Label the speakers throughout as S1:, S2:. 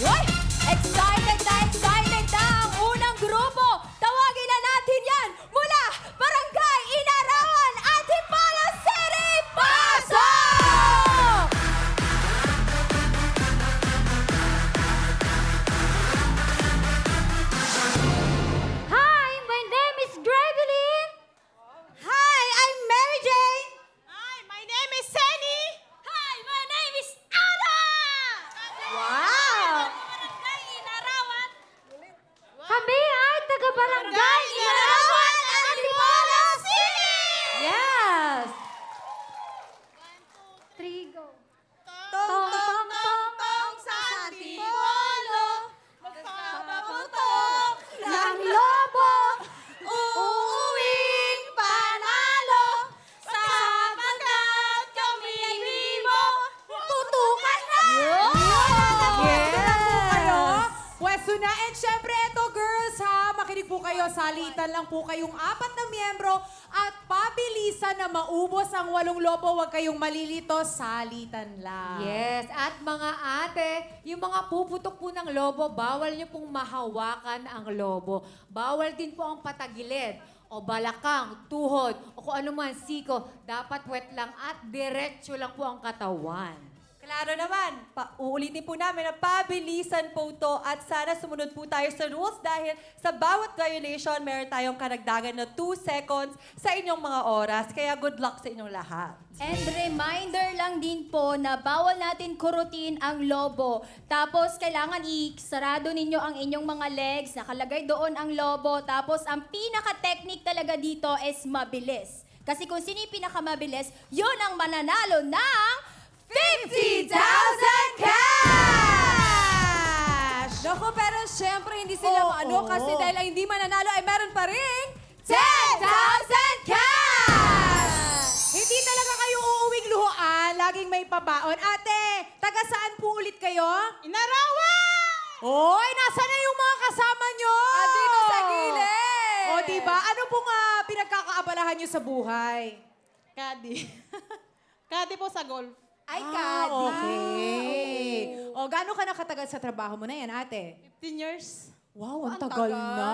S1: Uy!
S2: Kayo. Salitan lang po kayong apat na miyembro at pabilisan na maubos ang walong lobo. Huwag kayong malilito, salitan lang.
S3: Yes, at mga ate, yung mga puputok po ng lobo, bawal niyo pong mahawakan ang lobo. Bawal din po ang patagilid o balakang, tuhod, o kung ano man, siko. Dapat wet lang at diretso lang po ang katawan.
S4: Klaro naman, pa uulitin po namin na pabilisan po to at sana sumunod po tayo sa rules dahil sa bawat violation, meron tayong karagdagan na 2 seconds sa inyong mga oras. Kaya good luck sa inyong lahat.
S1: And reminder lang din po na bawal natin kurutin ang lobo. Tapos kailangan i-sarado ninyo ang inyong mga legs. Nakalagay doon ang lobo. Tapos ang pinaka-technique talaga dito is mabilis. Kasi kung sino yung pinakamabilis, yun ang mananalo ng 50,000 cash!
S2: Naku, pero syempre hindi sila
S1: Oo,
S2: ano kasi dahil ang hindi mananalo ay meron pa rin
S1: 10,000 cash!
S2: Hindi talaga kayo uuwing luhoan, laging may pabaon. Ate, taga saan po ulit kayo?
S5: Inarawan!
S2: Hoy, nasa na yung mga kasama nyo?
S1: Ah, dito sa gilid.
S2: O, diba? Ano pong ah, pinagkakaabalahan nyo sa buhay?
S5: Kadi. Kadi po sa golf.
S1: Ay,
S2: Ah,
S1: Kadi.
S2: okay. O, gaano ka nakatagal sa trabaho mo na yan, ate?
S5: 15 years.
S2: Wow, ang tagal, na.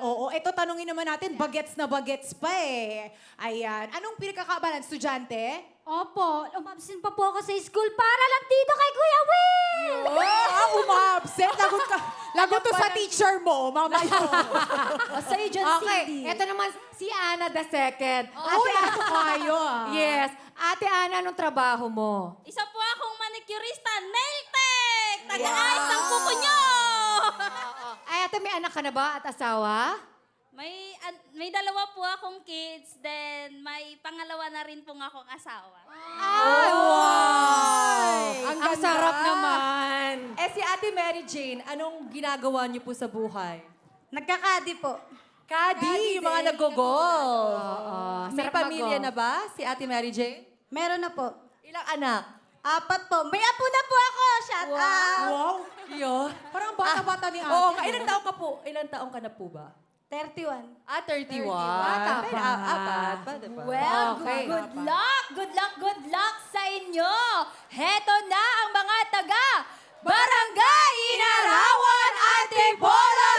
S2: Oo, ito tanungin naman natin, bagets na bagets pa eh. Ayan, anong pinagkakaabalahan? Estudyante?
S6: Opo, umabsent pa po ako sa school para lang dito kay Kuya Will.
S2: Ah, umabsent. Lagot ka. Lagot to sa teacher mo, mama yun.
S1: O, sa'yo dyan,
S3: Okay, eto naman si Ana the second.
S2: Uy, ano kayo ah?
S3: Yes. Ate Ana, anong trabaho mo?
S6: Isa po akong manicurista, nail tech. Taga-ayos ng kuko nyo.
S3: Ay, ate, may anak ka na ba at asawa?
S6: May an- may dalawa po akong kids, then may pangalawa na rin pong akong asawa.
S3: Ay, wow!
S2: Ang
S3: Ang,
S2: ganda.
S3: sarap naman.
S4: Eh si Ate Mary Jane, anong ginagawa niyo po sa buhay?
S1: Nagkakadi po.
S4: Kadi, yung mga nag-golf.
S3: Oo,
S4: May
S3: sarap
S4: pamilya
S3: mag-golf.
S4: na ba si Ate Mary Jane?
S1: Meron na po.
S4: Ilang anak?
S1: Apat po. May apo na po ako. Shout out.
S2: Wow.
S4: Iyo.
S2: Parang bata-bata ni ate.
S4: Oo, ka- ilang taong ka po? Ilang taong ka na po ba?
S1: 31.
S4: Ah, 31.
S3: Bata
S4: Pero,
S3: pa.
S4: ah, apat pa, diba?
S1: Well,
S3: Okay.
S1: good, good luck, good luck, good luck sa inyo. Heto na ang mga taga Barangay Inarawan, Antipolo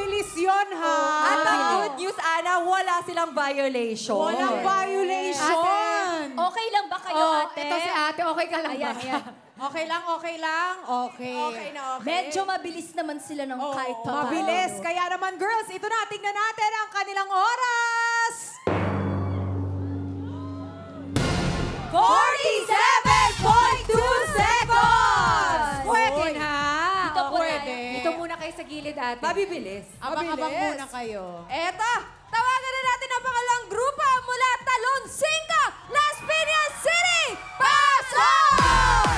S2: mabilis yun, ha?
S4: At ang good news, Ana, wala silang violation.
S2: Walang violation!
S1: Okay lang ba kayo,
S3: Oh,
S1: ate?
S3: ito si ate, okay ka lang
S1: Ayan,
S3: ba?
S1: ayan.
S2: Okay lang, okay lang. Okay.
S5: Okay na okay.
S1: Medyo mabilis naman sila ng
S2: Oo,
S1: kahit pa
S2: Mabilis. Kaya naman, girls, ito na. Tingnan natin ang kanilang oras. 47.2
S3: ate.
S4: Mabibilis.
S2: Abang-abang
S5: Mabilis.
S2: muna kayo.
S5: Eto, tawagan na natin ang pangalang grupo mula Talon 5, Las Piñas City! Pasok!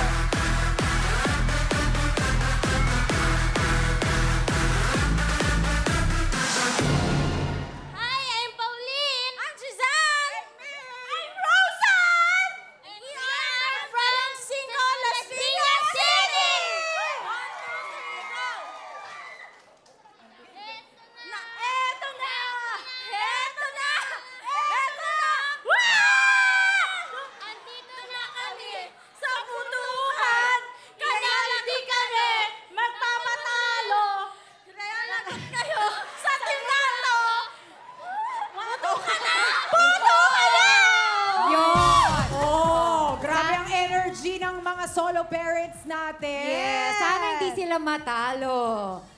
S3: Matalo.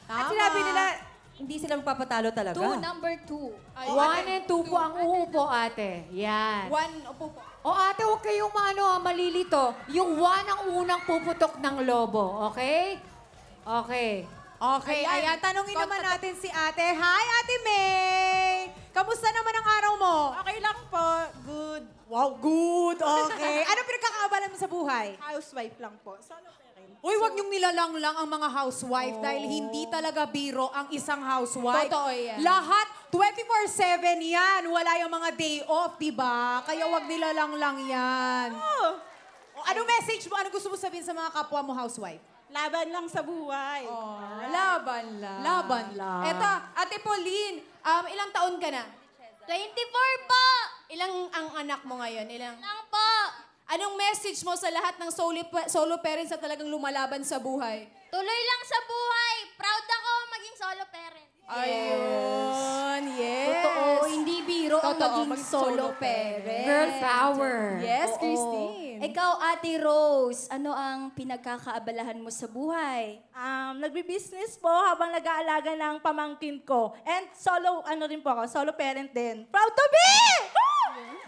S4: At sinabi nila, hindi sila magpapatalo talaga.
S1: Two, number two.
S3: One and two po ang uupo, ate. Yan.
S5: One, upo po.
S3: O ate, huwag kayong maano, ah, malilito. Yung one ang unang puputok ng lobo, okay? Okay.
S2: Okay, ayan. Tanungin naman natin si ate. Hi, Ate May! Kamusta naman ang araw mo?
S5: Okay lang po. Good.
S2: Wow, good. Okay. ano pinagkakaabalan mo sa buhay?
S5: Housewife lang po. Solo.
S2: Uy, wag niyong nilalang lang ang mga housewife dahil hindi talaga biro ang isang housewife.
S5: Totoo yan.
S2: Lahat, 24-7 yan. Wala yung mga day off, di ba? Kaya wag nilalang lang yan.
S5: Oh,
S2: O, ano message mo? Ano gusto mo sabihin sa mga kapwa mo housewife?
S5: laban lang sa buhay.
S4: Laban lang.
S2: Laban lang.
S5: Eto, Ate Pauline, um, ilang taon ka na?
S6: 24 po.
S5: Ilang ang anak mo ngayon? Ilang?
S6: Lang po.
S5: Anong message mo sa lahat ng solo, solo parents na talagang lumalaban sa buhay?
S6: Tuloy lang sa buhay. Proud ako maging solo parent.
S5: Ayun, yes.
S1: Totoo, hindi biro ang
S5: Totoo,
S1: maging
S5: maging
S1: solo
S5: solo
S1: parent.
S3: Girl power.
S5: Yes,
S1: Oo.
S5: Christine.
S1: Ikaw, Ate Rose, ano ang pinagkakaabalahan mo sa buhay?
S7: Um, nagbi-business po habang nag-aalaga ng pamangkin ko. And solo, ano rin po ako, solo parent din. Proud to be!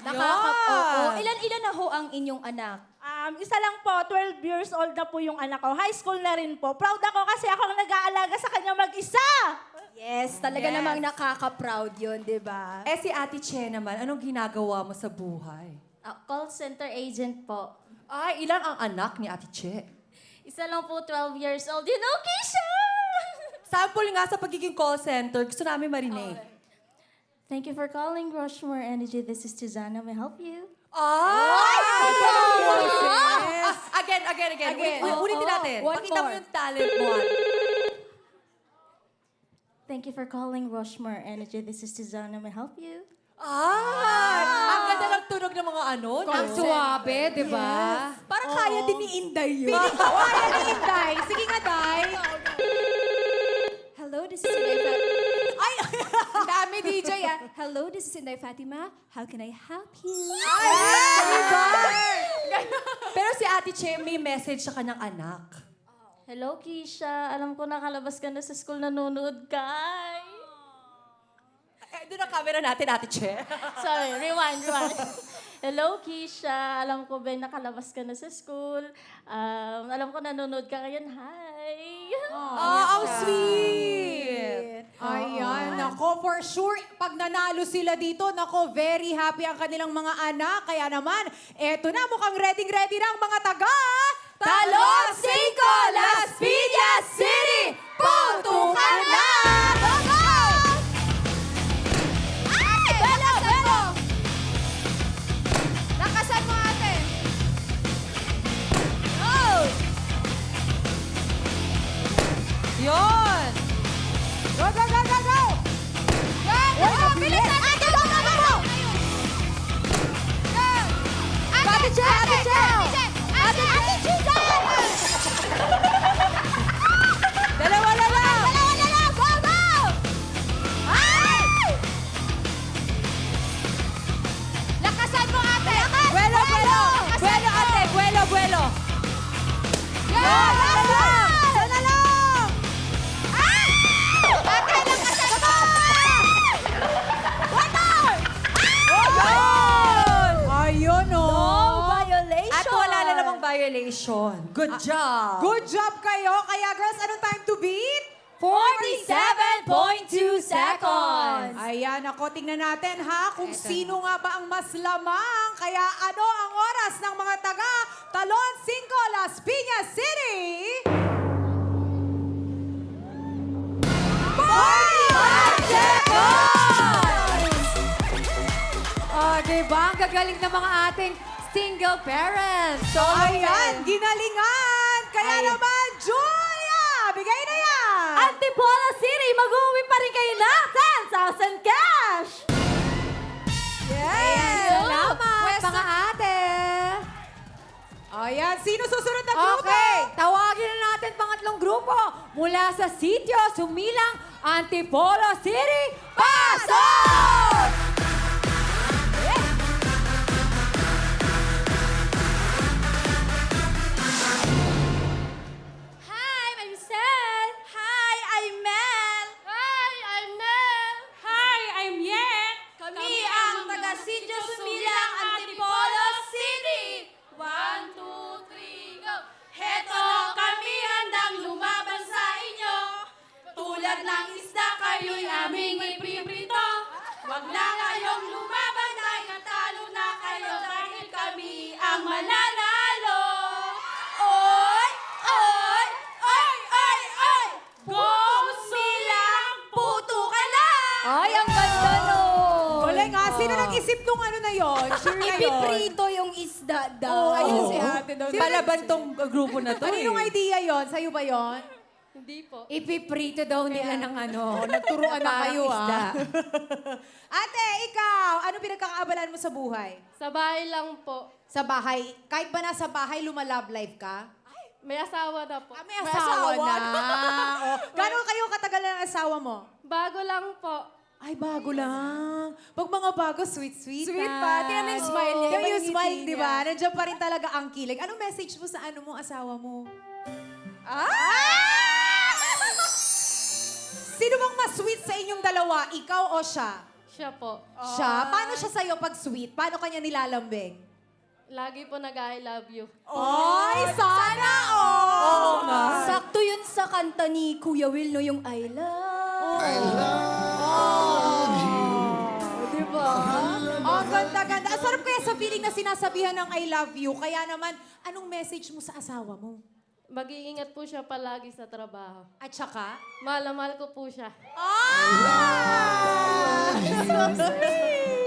S1: Nakaka Oo. Ilan-ilan na ho ang inyong anak?
S7: Um, isa lang po, 12 years old na po yung anak ko. High school na rin po. Proud ako kasi ako ang nag-aalaga sa kanya mag-isa.
S1: Yes, talaga namang nakaka-proud yun, di ba?
S4: Eh si Ate Che naman, anong ginagawa mo sa buhay?
S6: Ah, call center agent po.
S4: Ay, ilan ang anak ni Ate Che?
S6: Isa lang po 12 years old. You know, Keisha!
S4: Sample nga sa pagiging call center, gusto namin marinig.
S7: Thank you for calling Rushmore Energy. This is Tizana. May I help you?
S4: Ah, again, again, again.
S5: Again.
S4: Ulit, ulitin natin.
S1: one
S4: Pakita mo
S1: more.
S4: yung talent mo. Ate.
S7: Thank you for calling Rushmore Energy. This is Tizana. May I help you?
S4: Ay! Ang ganda ng tunog ng mga ano. no?
S3: Ang suwabe, di ba?
S1: Parang kaya din ni Inday yun.
S2: Kaya ni Inday. Sige nga, Day.
S1: Hello, this is Inday!
S5: Dami DJ ah.
S1: Hello, this is Inday Fatima. How can I help you?
S4: Pero si Ate Che, may message sa kanyang anak.
S7: Hello, Keisha. Alam ko nakalabas ka na sa school, nanonood ka.
S4: Eh, doon ang camera natin, Ate Che.
S7: Sorry, rewind, rewind. Hello, Keisha. Alam ko ba nakalabas ka na sa school. Um, alam ko nanonood ka ngayon. Hi!
S4: Oh, ang sweet!
S2: Ayan, nako, for sure, pag nanalo sila dito, nako, very happy ang kanilang mga anak. Kaya naman, eto na, mukhang ready-ready na ang mga taga...
S5: Talon 5, Las Piñas City! Putukan na! Go, go! Ay! Belo, belo! Lakasan mo ate! Oh!
S4: Yun!
S2: Go, go, go, go, go!
S5: Go, oh, ah, go, go! Bilis natin! Ate, go, go, go, go! Go! Ate Chel! Ate Chel! Ate Ate Chel!
S4: Dalawa na lang!
S5: Dalawa na lang! Go, go! Ay! Lakasan mo, ate!
S2: Lakas! Bueno,
S1: bueno!
S4: Bueno, ate! Bueno, bueno! Go, go, go! Violation. Good job.
S2: Good job kayo. Kaya girls, anong time to beat?
S1: 47.2 seconds!
S2: Ayan, ako, tingnan natin ha kung sino nga ba ang mas lamang. Kaya ano ang oras ng mga taga Talon 5, Las Piñas City? 45 seconds!
S3: Oh, diba? Ang gagaling ng mga ating single parents. So,
S2: Ayan, ginalingan! Kaya
S3: Ay.
S2: naman, Julia! Bigay na yan!
S1: Antipolo City, mag-uwi pa rin kayo ng 10,000 cash!
S2: yes!
S3: Salamat, mga ate.
S2: Ayan, sino susunod na grupo?
S3: Okay, tawagin na natin pangatlong grupo. Mula sa sitio, sumilang Antipolo City, pasok!
S2: Ano yon? Sure na yun.
S1: Ipiprito yung isda daw.
S2: Oh, ayun si ate daw.
S4: Palaban tong uh, grupo na to
S2: Kaninong
S4: eh.
S2: idea yon? Sa'yo ba yon?
S1: Hindi po.
S3: Ipiprito daw nila ng ano.
S2: Nagturuan na kayo
S3: isda.
S2: ah. ate, ikaw, ano pinagkakaabalan mo sa buhay?
S7: Sa bahay lang po.
S2: Sa bahay, kahit ba nasa bahay, lumalove life ka?
S7: May asawa na po.
S2: Ah, may asawa, na. oh. Gano'n kayo katagal na ang asawa mo?
S7: Bago lang po.
S2: Ay, bago lang. Pag mga bago, sweet-sweet
S5: Sweet pa. Tingnan mo yung smile niya,
S2: Tingnan yung
S5: yung
S2: smile,
S5: ngiti
S2: di ba? Nandiyan pa rin talaga ang kilig. Anong message mo sa ano mo, asawa mo?
S5: Ah!
S2: Sino bang mas sweet sa inyong dalawa? Ikaw o siya?
S7: Siya po.
S2: Siya? Paano siya sa'yo pag sweet? Paano kanya nilalambing?
S7: Lagi po nag-I love you.
S2: Ay, sana all!
S1: Sakto yun sa kanta ni Kuya Will, no? Yung I love. I
S2: Di ba? Oh, ganda-ganda. Ang sarap kaya sa feeling na sinasabihan ng I love you. Kaya naman, anong message mo sa asawa mo?
S7: Mag-iingat po siya palagi sa trabaho.
S2: At saka?
S7: Mahal na mahal ko po siya.
S2: Ah!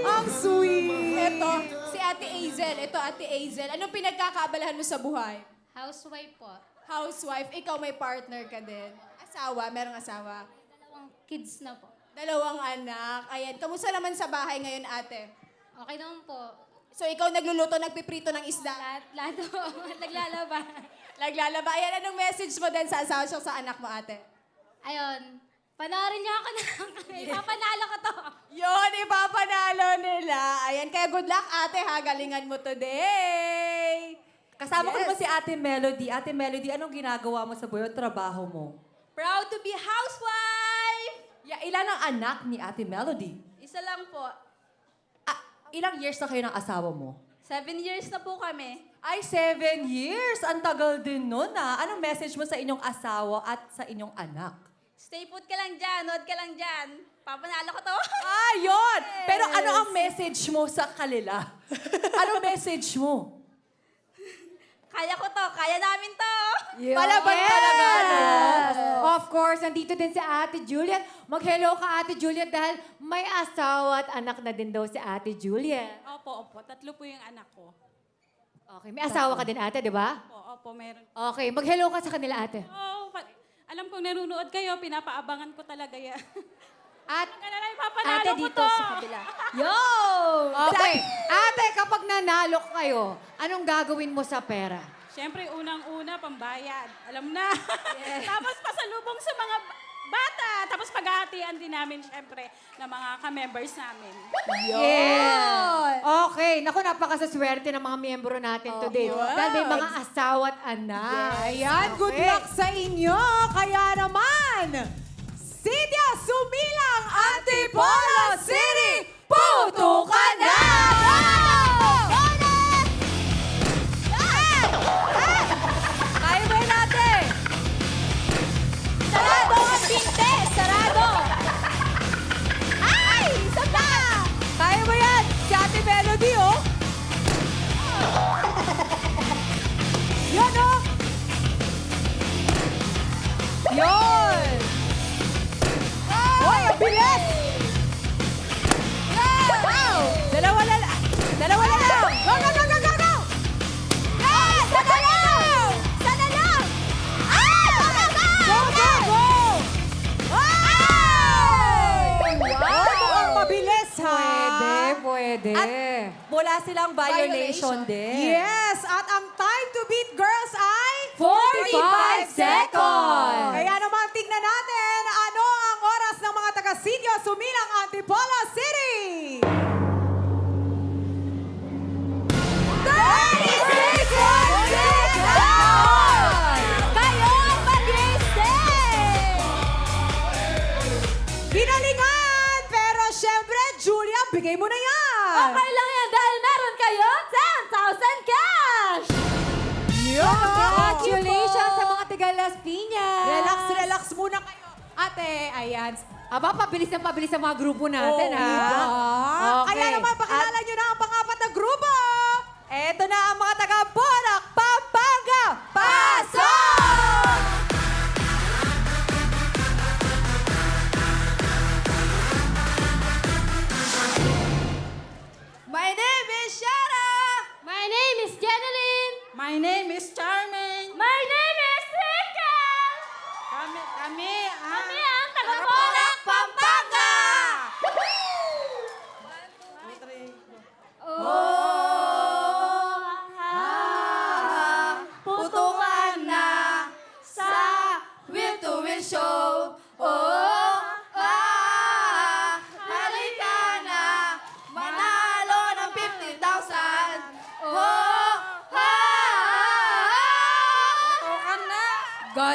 S2: Ang sweet!
S5: Ito, si Ate Azel. Ito, Ate Azel. Anong pinagkakaabalahan mo sa buhay?
S6: Housewife po.
S5: Housewife. Ikaw may partner ka din. Asawa. Merong asawa.
S6: Dalawang kids na po.
S5: Dalawang anak. Ayan. Kamusta naman sa bahay ngayon, ate?
S6: Okay naman po.
S5: So, ikaw nagluluto, nagpiprito ng isda.
S6: Lahat, lahat po. Naglalaba.
S5: Naglalaba. Ayan, anong message mo din sa asawa siya sa anak mo, ate?
S6: Ayun. Panoorin niyo ako na. Ipapanalo ko to.
S5: Yun, ipapanalo nila. Ayan, kaya good luck, ate, ha? Galingan mo today.
S4: Kasama ko
S5: Yes.
S4: naman si Ate Melody. Ate Melody, anong ginagawa mo sa buhay o trabaho mo?
S1: Proud to be housewife!
S4: Ya, ilan ang anak ni Ate Melody?
S1: Isa lang po.
S4: Ah, ilang years na kayo ng asawa mo?
S1: Seven years na po kami.
S4: Ay, seven years! Ang tagal din nun ah. Anong message mo sa inyong asawa at sa inyong anak?
S1: Stay put ka lang dyan, nood ka lang dyan. Papanalo ko to.
S4: Ah, yun! Pero ano ang message mo sa kanila? Anong message mo?
S1: kaya ko to, kaya namin to.
S5: Palaban talaga,
S3: course, nandito din si Ate Juliet. Mag-hello ka, Ate Juliet, dahil may asawa at anak na din daw si Ate Juliet.
S8: Opo, opo. Tatlo po yung anak ko.
S3: Okay, may asawa ka din, Ate, di ba?
S8: Opo, opo, meron.
S3: Okay, mag-hello ka sa kanila, Ate.
S8: Oh, pa- alam kong nanonood kayo, pinapaabangan ko talaga yan.
S3: At,
S8: Kaya na ipapanalo
S1: Ate
S8: ko
S1: dito
S8: to.
S1: sa kabila. Yo!
S3: okay, Ate, kapag nanalo kayo, anong gagawin mo sa pera?
S8: Siyempre, unang-una, pambayad. Alam na. Tapos pasalubong sa mga bata. Tapos paghahatian din namin, syempre, ng mga ka-members namin.
S3: Yes! Okay, naku, napakasaswerte ng mga miyembro natin today. Dahil may mga asawa at anak.
S2: Ayan, good
S3: Okay.
S2: luck sa inyo. Kaya naman, Sidya Sumilang Antipolo
S3: pwede.
S4: Wala silang violation, din.
S2: Yes! At ang time to beat girls ay...
S3: 45 seconds!
S2: Kaya naman, tignan natin ano ang oras ng mga taga-Sidyo Sumilang Antipolo City! Bigay mo na yan!
S1: Okay lang yan dahil meron kayo 10,000 cash!
S3: Congratulations sa mga taga Las Piñas!
S2: Relax, relax muna kayo. Ate, ayan.
S3: Aba, pabilis na pabilis ang mga grupo natin,
S2: Oo,
S3: ha?
S2: diba?
S3: Okay.
S1: Oh!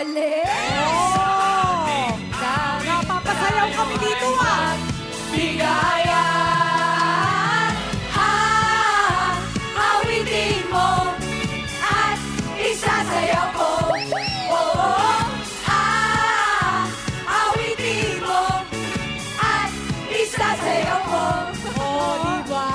S2: Napapasayaw kami dito, ah!
S5: Bigayan, ah, awitin mo at isasayaw ko. Oo, ah, awitin mo at isasayaw ko.
S2: Oh, di ba?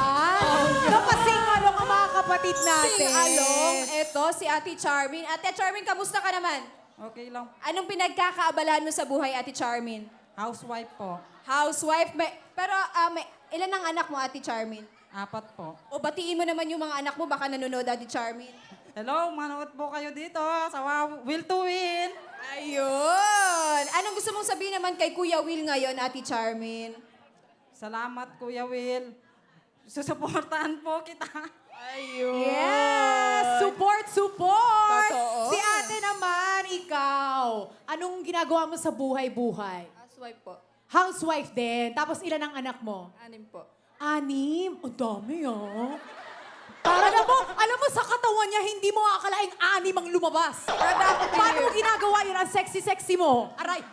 S2: Ang mga kapatid natin.
S5: Sing-along, eto si Ate Charmin. Ate Charmin, kamusta ka naman?
S8: Okay lang.
S5: Anong pinagkakaabalahan mo sa buhay, Ate Charmin?
S8: Housewife po.
S5: Housewife, may, pero ah, may, ilan ang anak mo, Ate Charmin?
S8: Apat po.
S5: O batiin mo naman yung mga anak mo, baka nanonood, Ate Charmin.
S8: Hello, manood po kayo dito sa Wow- Will to Win.
S5: Ayun! Anong gusto mong sabihin naman kay Kuya Will ngayon, Ate Charmin?
S8: Salamat, Kuya Will. Susuportahan po kita.
S2: Yes! Support, support!
S5: Totoo.
S2: Si ikaw. Anong ginagawa mo sa buhay-buhay?
S5: Housewife po.
S2: Housewife din. Tapos ilan ang anak mo?
S5: Anim po.
S2: Anim? Ang dami, ah. Alam mo, alam mo, sa katawan niya, hindi mo akalaing anim ang lumabas. Paano mo ginagawa yun? Ang sexy-sexy mo. Aray.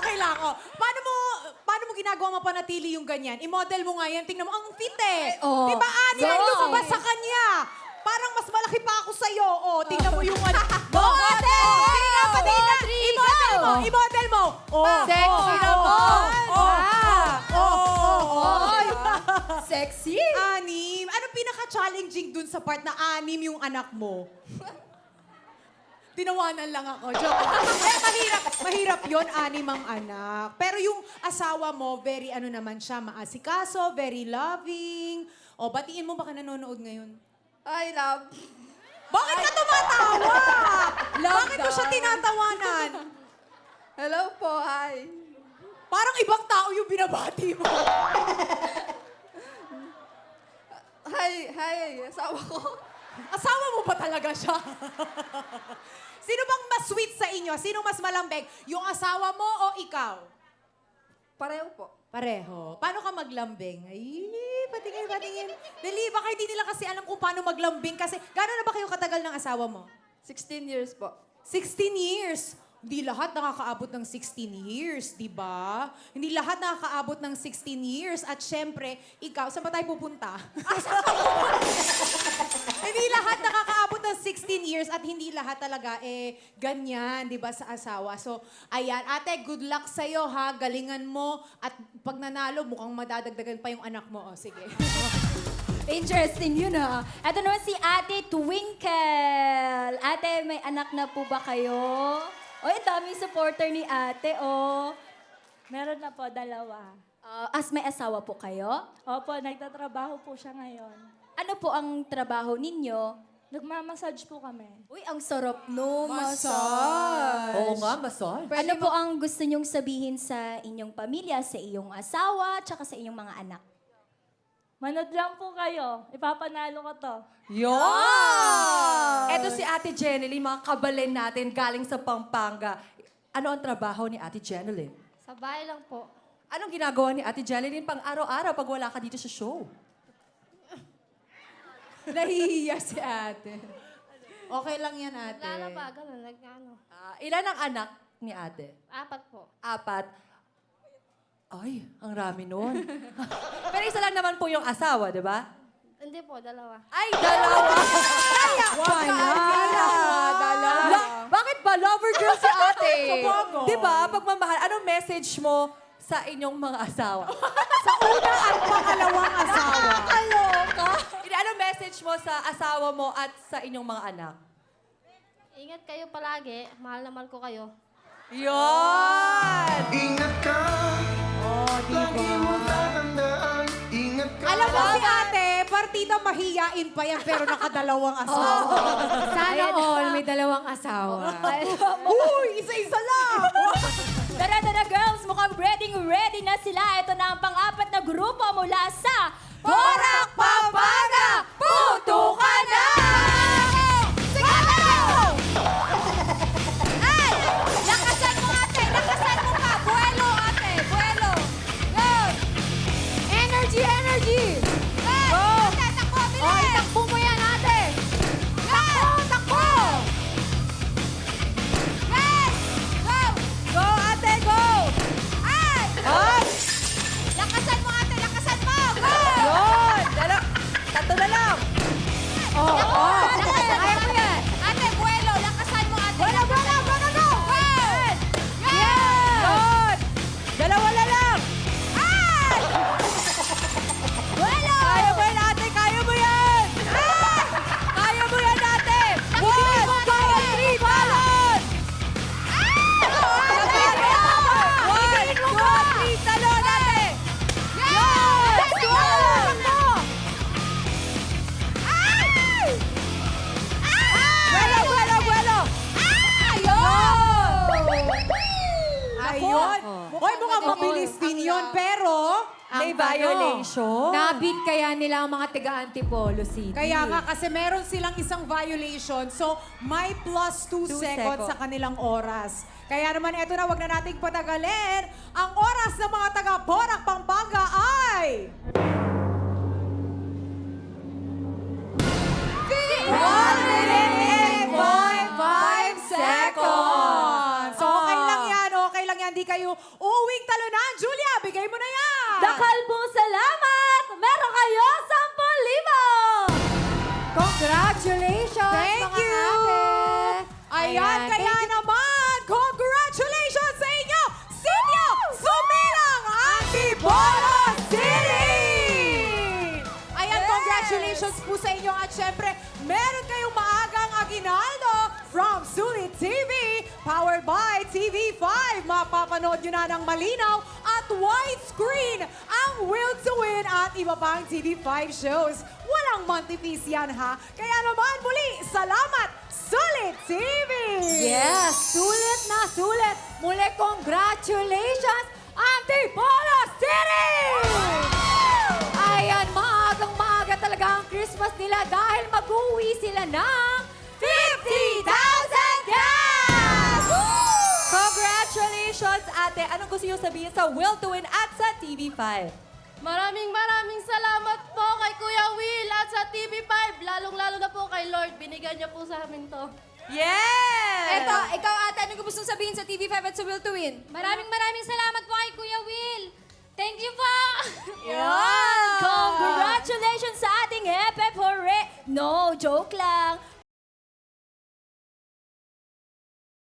S2: okay lang, oh. Paano mo, paano mo ginagawa mapanatili yung ganyan? I-model mo nga yan. Tingnan mo, ang fit eh.
S5: Oo.
S2: Di ba, anim ang lumabas sa kanya? Parang mas malaki pa ako sa'yo. Oh, tingnan mo yung ano. Sige nga, patingin na. I-model mo, i-model mo.
S5: Sexy
S2: oh,
S5: naman.
S2: Oh, oh, oh, oh, oh,
S5: Ay,
S2: oh.
S5: Sexy!
S2: Anim. Anong pinaka-challenging dun sa part na anim yung anak mo? Tinawanan lang ako. Joke eh, mahirap. Mahirap yon anim ang anak. Pero yung asawa mo, very ano naman siya, maasikaso, very loving. O, batiin mo baka nanonood ngayon.
S5: I love.
S2: Bakit ka tumatawa?
S5: Love
S2: Bakit mo siya tinatawanan?
S5: Hello po, hi.
S2: Parang ibang tao yung binabati mo.
S5: Hi, hi, asawa ko.
S2: Asawa mo ba talaga siya? Sino bang mas sweet sa inyo? Sino mas malambing? Yung asawa mo o ikaw?
S5: Pareho po.
S2: Pareho. Paano ka maglambing? Ay, patingin, patingin. Dali, baka hindi nila kasi alam kung paano maglambing. Kasi, gano'n na ba kayo katagal ng asawa mo?
S5: 16 years po.
S2: 16 years. Hindi lahat nakakaabot ng 16 years, di ba? Hindi lahat nakakaabot ng 16 years. At syempre, ikaw, saan ba tayo pupunta? hindi lahat nakakaabot ng 16 years at hindi lahat talaga eh ganyan, 'di ba, sa asawa. So, ayan, ate, good luck sa ha. Galingan mo at pag nanalo, mukhang madadagdagan pa yung anak mo. O, sige.
S1: Interesting yun ha. Ito naman si Ate Twinkle. Ate, may anak na po ba kayo? Oy, daming supporter ni ate, oh.
S7: Meron na po, dalawa.
S1: Ah, as may asawa po kayo?
S7: Opo, nagtatrabaho po siya ngayon.
S1: Ano po ang trabaho ninyo?
S7: Nagmamassage po kami.
S1: Uy, ang sarap no,
S4: Oo nga, masol.
S1: Ano po ang gusto nyong sabihin sa inyong pamilya, sa iyong asawa, tsaka sa inyong mga anak?
S7: Manood lang po kayo. Ipapanalo ko to.
S4: Yon! Eto si Ate Jeneline, mga kabalen natin galing sa Pampanga. Ano ang trabaho ni Ate Jeneline?
S6: Sa bahay lang po.
S4: Anong ginagawa ni Ate Jeneline pang araw-araw pag wala ka dito sa show?
S2: Nahihiya si ate. Okay lang yan, ate.
S6: Wala na pa, ganun, nag-ano.
S4: Ah, ilan ang anak ni Ate?
S6: Apat po.
S4: Apat. Ay, ang rami nun. Pero isa lang naman po yung asawa, di ba?
S6: Hindi po, dalawa.
S4: Ay, dalawa! Kaya
S2: Wag na. Dalawa.
S4: La- bakit ba lover girl si ate? Di ba? Pagmamahal, anong message mo sa inyong mga asawa?
S2: Sa una at pangalawang asawa.
S4: Anong message mo sa asawa mo at sa inyong mga anak?
S6: Ingat kayo palagi. Mahal na mahal ko kayo.
S4: Yon!
S9: Ingat ka,
S2: Oh, di
S9: lagi mo
S2: ba?
S9: tatandaan. Ingat ka.
S2: Alam mo si ate, partida mahiyain pa yan pero nakadalawang asawa.
S3: Sana all may dalawang asawa.
S2: Uy, isa-isa lang!
S1: Tara, tara girls, mukhang ready ready na sila. Ito na ang pang-apat
S4: violation.
S3: Nabit kaya nila ang mga taga-Antipolo City.
S2: Kaya nga, kasi meron silang isang violation. So, may plus two,
S4: Two
S2: seconds
S4: seconds.
S2: sa kanilang oras. Kaya naman, eto na, wag na nating patagalin. Ang oras ng mga taga-Borac, Pampanga ay... One minute and point five seconds. So, okay lang yan, okay lang yan. Di kayo uuwing talunan. Julia,
S1: po salamat! Meron kayo 10,000!
S3: Congratulations,
S2: Thank
S3: mga
S2: you!
S3: ate!
S2: Ayan, kaya naman, congratulations sa inyo, Sinyo Sumilang Antipolo City! Ayan, congratulations po sa inyo at syempre, meron kayong powered by TV5. Mapapanood nyo na ng malinaw at widescreen ang Will to Win at iba pang TV5 shows. Walang monthly fees yan ha. Kaya naman muli, salamat Sulit TV!
S3: Yes, sulit na sulit. Muli, congratulations, Antipolo City! Ayan, maagang maaga talaga ang Christmas nila dahil mag-uwi sila ng
S4: gusto niyo sabihin sa Will to Win at sa TV5?
S7: Maraming maraming salamat po kay Kuya Will at sa TV5. Lalong-lalo na po kay Lord. Binigyan niya po sa amin to.
S4: Yes!
S5: Eto, ikaw ate, ano gusto sabihin sa TV5 at sa Will to Win?
S1: Maraming maraming salamat po kay Kuya Will. Thank you po!
S5: Yan!
S1: Congratulations sa ating Hep Hep Hooray! No, joke lang.